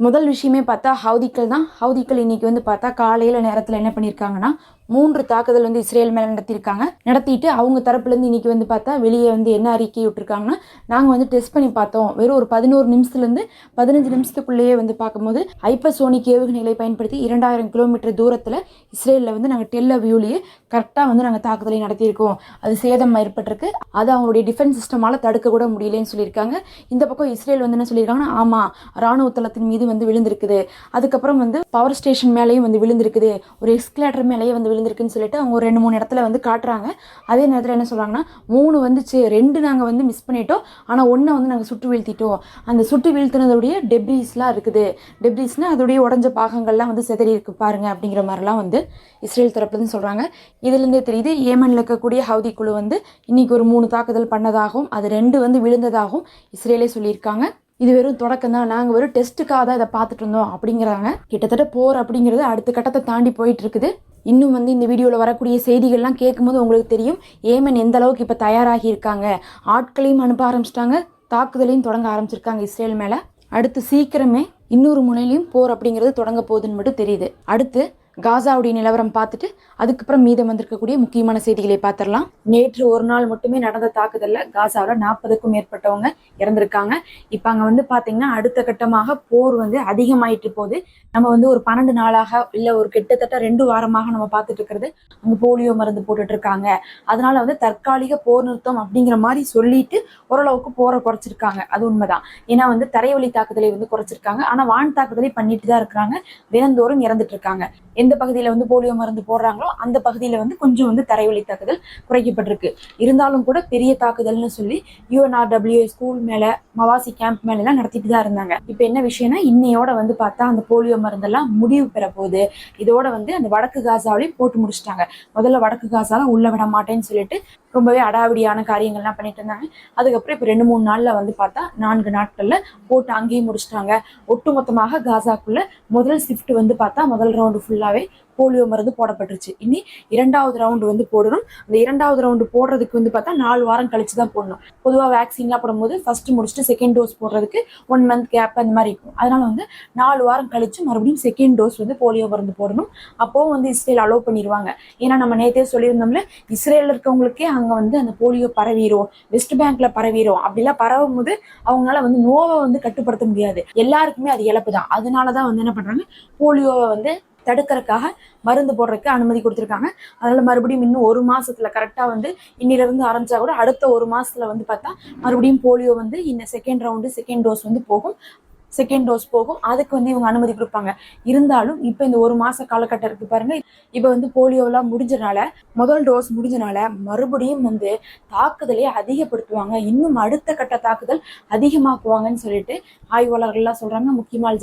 முதல் விஷயமே பார்த்தா ஹவுதிக்கள் தான். ஹவுதிக்கள் இன்னைக்கு வந்து பார்த்தா காலையில் நேரத்தில் என்ன பண்ணியிருக்காங்கன்னா மூன்று தாக்குதல் வந்து இஸ்ரேல் மேலே நடத்தியிருக்காங்க. நடத்திட்டு அவங்க தரப்புலேருந்து இன்னைக்கு வந்து பார்த்தா வெளியே வந்து என்ன அறிக்கை விட்டுருக்காங்கன்னா நாங்கள் வந்து டெஸ்ட் பண்ணி பார்த்தோம். வெறும் ஒரு பதினோரு நிமிஷத்துலேருந்து பதினஞ்சு நிமிஷத்துக்குள்ளேயே வந்து பார்க்கும்போது ஹைப்பர்சோனிக் ஏவுகணைகளை பயன்படுத்தி இரண்டாயிரம் கிலோமீட்டர் தூரத்தில் இஸ்ரேலில் வந்து நாங்கள் டெல்ல வியூலேயே கரெக்டாக வந்து நாங்கள் தாக்குதலை நடத்தியிருக்கோம். அது சேதம் ஏற்பட்டிருக்கு. அது அவங்களுடைய டிஃபென்ஸ் சிஸ்டமால் தடுக்க கூட முடியலன்னு சொல்லியிருக்காங்க. இந்த பக்கம் இஸ்ரேல் வந்து என்ன சொல்லியிருக்காங்கன்னா ஆமாம் ராணுவ தளத்தின் மீது வந்து விழுந்திருக்குது. அதுக்கப்புறம் வந்து பவர் ஸ்டேஷன் மேலேயும் வந்து விழுந்திருக்குது. ஒரு எஸ்கலேட்டர் மேலேயே வந்து விழுந்திருக்குன்னு சொல்லிட்டு அவங்க ஒரு ரெண்டு மூணு இடத்துல வந்து காட்டுறாங்க. அதே நேரத்தில் என்ன சொல்கிறாங்கன்னா மூணு வந்துச்சு ரெண்டு நாங்கள் வந்து மிஸ் பண்ணிட்டோம். ஆனால் ஒன்றை வந்து நாங்கள் சுட்டு வீழ்த்திட்டோம். அந்த சுட்டு வீழ்த்தினதுடைய டெப்ரீஸ்லாம் இருக்குது. டெப்ரீஸ்னால் அதோடைய உடஞ்ச பாகங்கள்லாம் வந்து சிதறி இருக்கு பாருங்க அப்படிங்கிற மாதிரிலாம் வந்து இஸ்ரேல் தரப்புலேருந்து சொல்கிறாங்க இதுலேருந்தே தெரியுது ஏமனில் இருக்கக்கூடிய ஹவுதி குழு வந்து இன்னைக்கு ஒரு மூணு தாக்குதல் பண்ணதாகவும் அது ரெண்டு வந்து விழுந்ததாகவும் இஸ்ரேலே சொல்லியிருக்காங்க. இது வெறும் தொடக்கம் தான். நாங்கள் வெறும் டெஸ்ட்டுக்காக தான் இதை பார்த்துட்டு இருந்தோம் அப்படிங்கிறாங்க. கிட்டத்தட்ட போர் அப்படிங்கிறது அடுத்த கட்டத்தை தாண்டி போயிட்டு இருக்குது. இன்னும் வந்து இந்த வீடியோவில் வரக்கூடிய செய்திகள்லாம் கேட்கும்போது உங்களுக்கு தெரியும். ஏமன் எந்த அளவுக்கு இப்போ தயாராகி இருக்காங்க? ஆட்களையும் அனுப்ப ஆரம்பிச்சிட்டாங்க. தாக்குதலையும் தொடங்க ஆரம்பிச்சிருக்காங்க இஸ்ரேல் மேலே. அடுத்து சீக்கிரமே இன்னொரு முனையிலையும் போர் அப்படிங்கிறது தொடங்க போகுதுன்னு மட்டும் தெரியுது. அடுத்து காசாவுடைய நிலவரம் பார்த்துட்டு அதுக்கப்புறம் மீதம் வந்திருக்கக்கூடிய முக்கியமான செய்திகளை பார்த்துடலாம். நேற்று ஒரு நாள் மட்டுமே நடந்த தாக்குதலில் காசாவில் நாற்பதுக்கும் மேற்பட்டவங்க இறந்திருக்காங்க. இப்போ அங்கே வந்து பார்த்தீங்கன்னா அடுத்த கட்டமாக போர் வந்து அதிகமாயிட்டு போகுது. நம்ம வந்து ஒரு பன்னெண்டு நாளாக இல்லை ஒரு கிட்டத்தட்ட ரெண்டு வாரமாக நம்ம பார்த்துட்டு இருக்கிறது அங்கே போலியோ மருந்து போட்டுட்டு இருக்காங்க. அதனால வந்து தற்காலிக போர் நிறுத்தம் அப்படிங்கிற மாதிரி சொல்லிட்டு ஓரளவுக்கு போரை குறைச்சிருக்காங்க. அது உண்மைதான். ஏன்னா வந்து தரைவழி தாக்குதலை வந்து குறைச்சிருக்காங்க. ஆனால் வான் தாக்குதலை பண்ணிட்டு தான் இருக்கிறாங்க. தினந்தோறும் இறந்துட்டு இருக்காங்க. எந்த பகுதியில் வந்து போலியோ மருந்து போடுறாங்களோ அந்த பகுதியில் வந்து கொஞ்சம் வந்து தரைவழி தாக்குதல் குறைக்கப்பட்டிருக்கு. இருந்தாலும் கூட பெரிய தாக்குதல்னு சொல்லி யூஎன்ஆர்டபிள்யூ ஸ்கூல் மேலே மவாசி கேம்ப் மேலெல்லாம் நடத்திட்டு தான் இருந்தாங்க. இப்போ என்ன விஷயம்னா இன்னையோட வந்து பார்த்தா அந்த போலியோ மருந்தெல்லாம் முடிவு பெற போகுது. இதோட வந்து அந்த வடக்கு காசாவிலையும் போட்டு முடிச்சிட்டாங்க. முதல்ல வடக்கு காசாலாம் உள்ள விட மாட்டேன்னு சொல்லிட்டு ரொம்பவே அடாவடியான காரியங்கள்லாம் பண்ணிட்டு இருந்தாங்க அதுக்கப்புறம் இப்போ ரெண்டு மூணு நாள்ல வந்து பார்த்தா நான்கு நாட்கள்ல போட்டு அங்கேயும் முடிச்சிட்டாங்க. ஒட்டுமொத்தமாக காசாக்குள்ள முதல் ஷிஃப்ட் வந்து பார்த்தா முதல் ரவுண்டு ஃபுல்லாவே போலியோ மருந்து போடப்பட்டுருச்சு. இனி இரண்டாவது ரவுண்டு வந்து போடணும். அந்த இரண்டாவது ரவுண்டு போடுறதுக்கு வந்து பார்த்தா நாலு வாரம் கழிச்சு தான் போடணும். பொதுவாக வேக்சின்லாம் போடும்போது ஃபர்ஸ்ட் முடிச்சுட்டு செகண்ட் டோஸ் போடுறதுக்கு ஒன் மந்த் கேப் அந்த மாதிரி இருக்கும். அதனால வந்து நாலு வாரம் கழிச்சு மறுபடியும் செகண்ட் டோஸ் வந்து போலியோ மருந்து போடணும். அப்போவும் வந்து இஸ்ரேல் அலோவ் பண்ணிடுவாங்க ஏன்னா நம்ம நேற்றே சொல்லியிருந்தோம்ல இஸ்ரேலில் இருக்கவங்களுக்கே அங்கே வந்து அந்த போலியோ பரவிடும் வெஸ்ட் பேங்க்ல பரவிடும் அப்படிலாம் பரவும் போது அவங்களால வந்து நோவை வந்து கட்டுப்படுத்த முடியாது. எல்லாருக்குமே அது இழப்பு தான் அதனால தான் வந்து என்ன பண்றாங்க? போலியோவை வந்து தடுக்கிறதுக்காக மருந்து போடுறதுக்கு அனுமதி கொடுத்துருக்காங்க. அதனால மறுபடியும் இன்னும் ஒரு மாசத்துல கரெக்டா வந்து இன்னில இருந்து ஆரம்பிச்சா கூட அடுத்த ஒரு மாசத்துல வந்து பார்த்தா மறுபடியும் போலியோ வந்து இந்த செகண்ட் ரவுண்டு செகண்ட் டோஸ் வந்து போகும். செகண்ட் டோஸ் போகும். அதுக்கு வந்து இவங்க அனுமதி கொடுப்பாங்க. இருந்தாலும் இப்போ இந்த ஒரு மாச காலகட்டம் இருக்கு பாருங்க. இப்போ வந்து போலியோலாம் முடிஞ்சனால முதல் டோஸ் முடிஞ்சனால மறுபடியும் வந்து தாக்குதலை அதிகப்படுத்துவாங்க. இன்னும் அடுத்த கட்ட தாக்குதல் அதிகமாக்குவாங்கன்னு சொல்லிட்டு ஆய்வாளர்கள்லாம் சொல்றாங்க. முக்கியமா அல்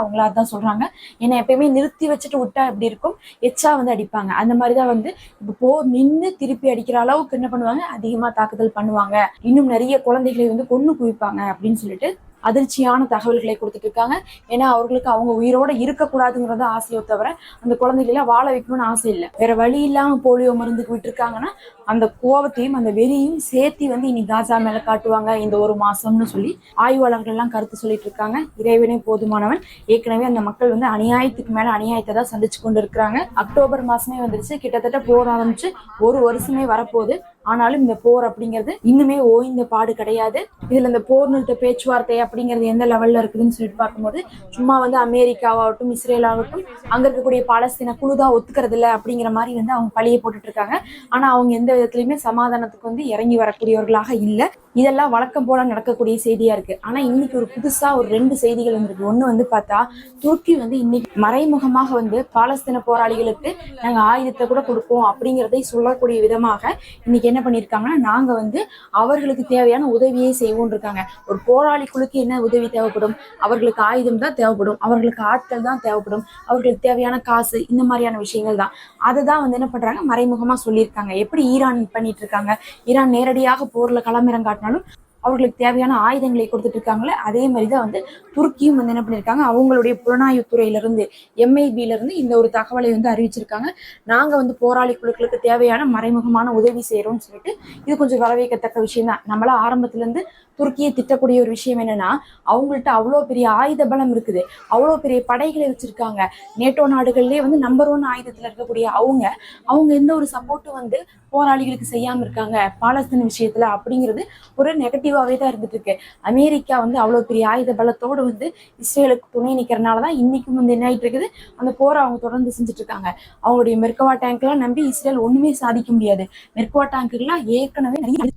அவங்களா தான் சொல்றாங்க. ஏன்னா எப்பயுமே நிறுத்தி வச்சுட்டு விட்டா எப்படி இருக்கும்? எச்சா வந்து அடிப்பாங்க. அந்த மாதிரி தான் வந்து இப்போ போர் நின்று திருப்பி அடிக்கிற அளவுக்கு என்ன பண்ணுவாங்க? அதிகமா தாக்குதல் பண்ணுவாங்க. இன்னும் நிறைய குழந்தைகளை வந்து கொன்னு குவிப்பாங்க அப்படின்னு சொல்லிட்டு அதிர்ச்சியான தகவல்களை கொடுத்துட்டு இருக்காங்க. ஏன்னா அவர்களுக்கு அவங்க உயிரோட இருக்கக்கூடாதுங்கிறத ஆசையோ தவிர அந்த குழந்தைகளை வாழ வைக்கணும்னு ஆசை இல்லை. வேற வழி இல்லாம போலியோ மருந்துக்கு விட்டுருக்காங்கன்னா அந்த கோவத்தையும் அந்த வெறியும் சேர்த்து வந்து இனி காசா மேல காட்டுவாங்க இந்த ஒரு மாசம்னு சொல்லி ஆய்வாளர்கள் எல்லாம் கருத்து சொல்லிட்டு இருக்காங்க. இறைவனே போதுமானவன். ஏற்கனவே அந்த மக்கள் வந்து அநியாயத்துக்கு மேல அநியாயத்தை தான் சந்திச்சு கொண்டு இருக்கிறாங்க அக்டோபர் மாசமே வந்துருச்சு. கிட்டத்தட்ட போர் ஆரம்பிச்சு ஒரு வருஷமே வரப்போகுது. ஆனாலும் இந்த போர் அப்படிங்கிறது இன்னுமே ஓய்ந்த பாடு கிடையாது. இதுல இந்த போர் நிறுத்த பேச்சுவார்த்தை அப்படிங்கிறது எந்த லெவல்ல இருக்குதுன்னு சொல்லிட்டு பார்க்கும்போது சும்மா வந்து அமெரிக்காவாகட்டும் இஸ்ரேல் ஆகட்டும் அங்க இருக்கக்கூடிய பாலஸ்தீன குழுதா ஒத்துக்கிறது இல்லை அப்படிங்கிற மாதிரி வந்து அவங்க பழிய போட்டுட்டு இருக்காங்க. ஆனா அவங்க எந்த விதத்துலயுமே சமாதானத்துக்கு வந்து இறங்கி வரக்கூடியவர்களாக இல்லை. இதெல்லாம் வழக்கம் போல நடக்கக்கூடிய செய்தியா இருக்கு. ஆனா இன்னைக்கு ஒரு புதுசா ஒரு ரெண்டு செய்திகள் வந்திருக்கு. ஒண்ணு வந்து பார்த்தா துருக்கி வந்து இன்னைக்கு மறைமுகமாக வந்து பாலஸ்தீன போராளிகளுக்கு நாங்க ஆயுதத்தை கூட கொடுப்போம் அப்படிங்கிறதை சொல்லக்கூடிய விதமாக இன்னைக்கு என்ன பண்ணியிருக்காங்கன்னா நாங்க வந்து அவர்களுக்கு தேவையான உதவியை செய்வோம் இருக்காங்க. ஒரு போராளி குழுக்கு என்ன உதவி தேவைப்படும்? அவர்களுக்கு ஆயுதம் தான் தேவைப்படும். அவர்களுக்கு ஆட்கள் தான் தேவைப்படும். அவர்களுக்கு தேவையான காசு இந்த மாதிரியான விஷயங்கள் தான். அதை தான் வந்து என்ன பண்றாங்க? மறைமுகமா சொல்லியிருக்காங்க. எப்படி ஈரான் பண்ணிட்டு இருக்காங்க? ஈரான் நேரடியாக போர்ல களமிறங்காட்டினாலும் அவர்களுக்கு தேவையான ஆயுதங்களை கொடுத்துட்டு இருக்காங்களே அதே மாதிரி தான் வந்து துருக்கியும் வந்து என்ன பண்ணியிருக்காங்க அவங்களுடைய புலனாய்வு துறையிலிருந்து எம்ஐபில இருந்து இந்த ஒரு தகவலை வந்து அறிவிச்சிருக்காங்க. நாங்க வந்து போராளி குழுக்களுக்கு தேவையான மறைமுகமான உதவி செய்யறோம்னு சொல்லிட்டு இது கொஞ்சம் வரவேற்கத்தக்க விஷயம் தான் நம்மளா ஆரம்பத்துல இருந்து துருக்கியை திட்டக்கூடிய ஒரு விஷயம் என்னன்னா அவங்கள்ட்ட அவ்வளோ பெரிய ஆயுத பலம் இருக்குது. அவ்வளோ பெரிய படைகளை வச்சிருக்காங்க. நேட்டோ நாடுகள்லேயே வந்து நம்பர் ஒன் ஆயுதத்தில் இருக்கக்கூடிய அவங்க அவங்க எந்த ஒரு சப்போர்ட்டும் வந்து போராளிகளுக்கு செய்யாம இருக்காங்க. பாலஸ்தீன் விஷயத்துல அப்படிங்கிறது ஒரு நெகட்டிவ் நெகட்டிவாவே தான் இருந்துட்டு இருக்கு. அமெரிக்கா வந்து அவ்வளோ பெரிய ஆயுத பலத்தோடு வந்து இஸ்ரேலுக்கு துணை நிற்கிறனால தான் இன்னைக்கும் வந்து என்ன ஆயிட்டு இருக்குது? அந்த போரை அவங்க தொடர்ந்து செஞ்சுட்டு இருக்காங்க. அவங்களுடைய மெர்கவா டேங்க்லாம் நம்பி இஸ்ரேல் ஒண்ணுமே சாதிக்க முடியாது. மெர்கவா டேங்க்குலாம் ஏற்கனவே நிறைய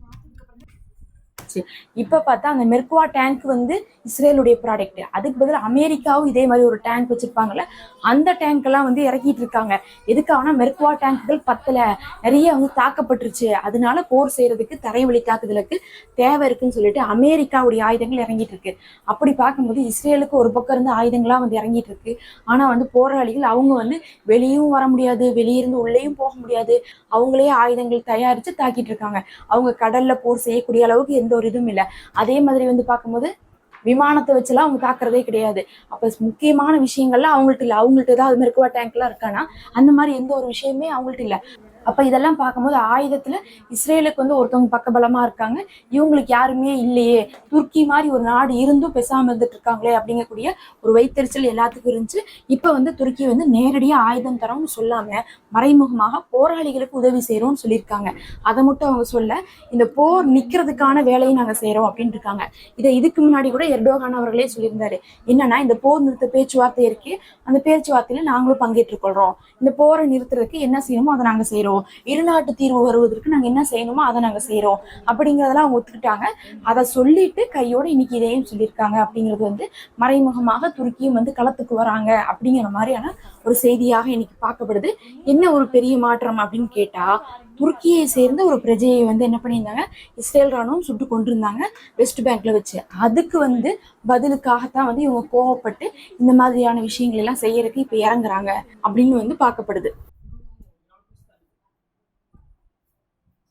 இப்போ பார்த்தா அந்த மெர்குவா டேங்க் வந்து இஸ்ரேலுடைய ப்ராடக்ட் அதுக்கு பதிலா அமெரிக்காவும் இதே மாதிரி ஒரு டேங்க் வச்சிருப்பாங்கல்ல அந்த டேங்க்கெல்லாம் வந்து இறக்கிட்டு இருக்காங்க. எதுக்காகனா மெர்குவா டேங்குகள் பத்தல. நிறைய வந்து தாக்கப்பட்டுருச்சு. அதனால போர் செய்யறதுக்கு தரைவழி தாக்குதலுக்கு தேவை இருக்குன்னு சொல்லிட்டு அமெரிக்காவுடைய ஆயுதங்கள் இறங்கிட்டு இருக்கு. அப்படி பார்க்கும்போது இஸ்ரேலுக்கு ஒரு பக்கம் இருந்து ஆயுதங்களா வந்து இறங்கிட்டு இருக்கு. ஆனா வந்து போராளிகள் அவங்க வந்து வெளியும் வர முடியாது. வெளியிருந்து உள்ளேயும் போக முடியாது. அவங்களே ஆயுதங்கள் தயாரிச்சு தாக்கிட்டு இருக்காங்க. அவங்க கடல்ல போர் செய்யக்கூடிய அளவுக்கு எந்த ஒரு இதுவும் இல்லை. அதே மாதிரி வந்து பார்க்கும்போது விமானத்தை வச்சுலாம் அவங்க தாக்குறதே கிடையாது. அப்ப முக்கியமான விஷயங்கள்லாம் அவங்கள்ட்ட இல்லை. அவங்கள்ட்ட ஏதாவது மெருக்குவா டேங்க்லாம் இருக்கானா? அந்த மாதிரி எந்த ஒரு விஷயமே அவங்கள்ட்ட இல்லை. அப்ப இதெல்லாம் பார்க்கும்போது ஆயுதத்துல இஸ்ரேலுக்கு வந்து ஒருத்தவங்க பக்கபலமாக இருக்காங்க. இவங்களுக்கு யாருமே இல்லையே. துருக்கி மாதிரி ஒரு நாடு இருந்தும் பேசாமல் இருந்துட்டு இருக்காங்களே அப்படிங்கக்கூடிய ஒரு வைத்தறிச்சல் எல்லாத்துக்கும் இருந்துச்சு. இப்ப வந்து துருக்கி வந்து நேரடியா ஆயுதம் தரோம்னு சொல்லாம மறைமுகமாக போராளிகளுக்கு உதவி செய்யறோம்னு சொல்லியிருக்காங்க. அதை மட்டும் அவங்க சொல்ல இந்த போர் நிக்கிறதுக்கான வேலையை நாங்க செய்யறோம் அப்படின்னு இருக்காங்க. இதை இதுக்கு முன்னாடி கூட எர்டோகான் அவர்களே சொல்லியிருந்தாரு. என்னன்னா இந்த போர் நிறுத்த பேச்சுவார்த்தை இருக்கு. அந்த பேச்சுவார்த்தையில நாங்களும் பங்கேற்றுக் கொள்றோம் இந்த போரை நிறுத்துறதுக்கு என்ன செய்யணுமோ அதை நாங்க செய்யறோம் இருநாட்டு தீர்வு வருவதற்கு நாங்க என்ன செய்யணுமோ அதை நாங்க செய்யறோம் அப்படிங்கறதெல்லாம் அவங்க ஒத்துக்கிட்டாங்க. அதை சொல்லிட்டு கையோட இன்னைக்கு இதையும் சொல்லியிருக்காங்க அப்படிங்கிறது வந்து மறைமுகமாக துருக்கியும் வந்து களத்துக்கு வராங்க அப்படிங்கிற மாதிரியான ஒரு செய்தியாக இன்னைக்கு பார்க்கப்படுது. என்ன ஒரு பெரிய மாற்றம் அப்படின்னு கேட்டா துருக்கியை சேர்ந்த ஒரு பிரஜையை வந்து என்ன பண்ணியிருந்தாங்க? இஸ்ரேல் ராணுவம் சுட்டு கொண்டிருந்தாங்க வெஸ்ட் பேங்க்ல வச்சு. அதுக்கு வந்து பதிலுக்காகத்தான் வந்து இவங்க கோவப்பட்டு இந்த மாதிரியான விஷயங்கள் எல்லாம் செய்யறதுக்கு இப்ப இறங்குறாங்க அப்படின்னு வந்து பார்க்கப்படுது.